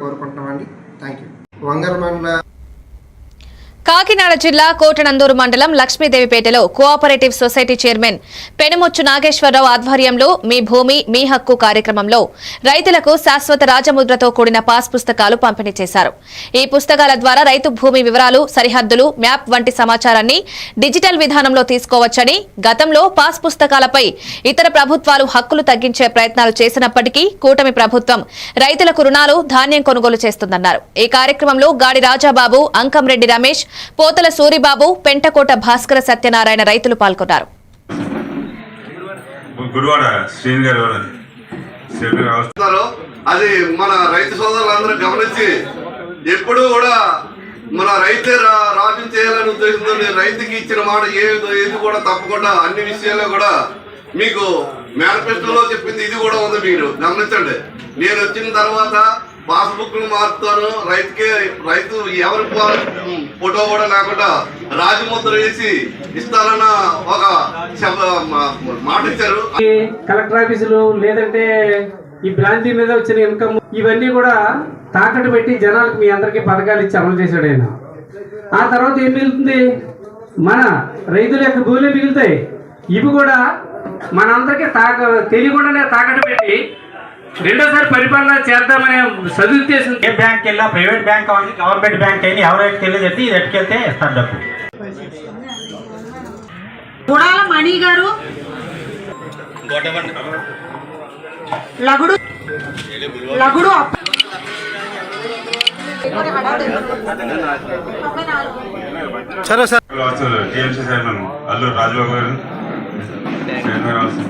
కోరుకుంటున్నామండి. Thank you Vangara మండల కాకినాడ జిల్లా కోటనందూరు మండలం లక్ష్మీదేవిపేటలో cooperative society chairman Penumochu Nageswara Rao ఆధ్వర్యంలో మీ భూమి మీ హక్కు కార్యక్రమంలో రైతులకు శాశ్వత రాజముద్రతో కూడిన పాస్ పుస్తకాలు పంపిణీ చేశారు. ఈ పుస్తకాల ద్వారా రైతు భూమి వివరాలు సరిహద్దులు మ్యాప్ వంటి సమాచారాన్ని డిజిటల్ విధానంలో తీసుకోవచ్చని గతంలో పాస్ పుస్తకాలపై ఇతర ప్రభుత్వాలు హక్కులు తగ్గించే ప్రయత్నాలు చేసినప్పటికీ కూటమి ప్రభుత్వం రైతులకు రుణాలు ధాన్యం కొనుగోలు చేస్తుందన్నారు. ఈ కార్యక్రమంలో గాడి రాజాబాబు అంకంరెడ్డి రమేష్ పోతల సూరిబాబు పెంటకోట భాస్కర సత్యనారాయణ రైతులు పాల్గొన్నారు. అది మన రైతు సోదరులందరూ గమనించి ఎప్పుడూ కూడా మన రైతే రా- రాజ్యం చేయాలని ఉద్దేశంతో రైతుకి ఇచ్చిన మాట ఏది ఏది కూడా తప్పకుండా అన్ని విషయాల్లో కూడా మీకు మేనిఫెస్టోలో చెప్పింది ఇది కూడా ఉంది మీరు. గమనించండి. నేను వచ్చిన తర్వాత పాస్బుక్లు మారుతాను రైతుకే రైతు ఎవరి పా- ఫోటో కూడా లేకుండా రాజముద్ర వేసి ఇస్తారన్న ఒక మాట ఇచ్చారు. కలెక్టర్ ఆఫీసులు లేదంటే ఈ బ్రాంచీ మీద వచ్చిన ఇన్కమ్ ఇవన్నీ కూడా తాకట్టు పెట్టి జనాలకు మీ అందరికీ పథకాలు ఇచ్చి అమలు చేశాడు ఆయన. ఆ తర్వాత ఏం మిగులుతుంది? మన రైతుల యొక్క భూములే మిగులుతాయి. ఇవి కూడా మనందరికీ తాక తెలియకుండానే తాకట్టు పెట్టి రెండోసారి పరిపాలన చేద్దామనే సదుద్దేశం ఏ బ్యాంక్ వెళ్ళా ప్రైవేట్ బ్యాంక్ అవ్వాలి గవర్నమెంట్ బ్యాంక్ అయినా ఎవరు ఎట్టుకెళ్ళి చెప్తే ఇది ఎట్టుకెళ్తే ఇస్తారు డబ్బు గుడాల మణి గారు లగుడు లగుడు అప్ప- అవసరం. టీఎంసీ చైర్మన్ అల్లూరు రాజబాబు గారు అవసరం.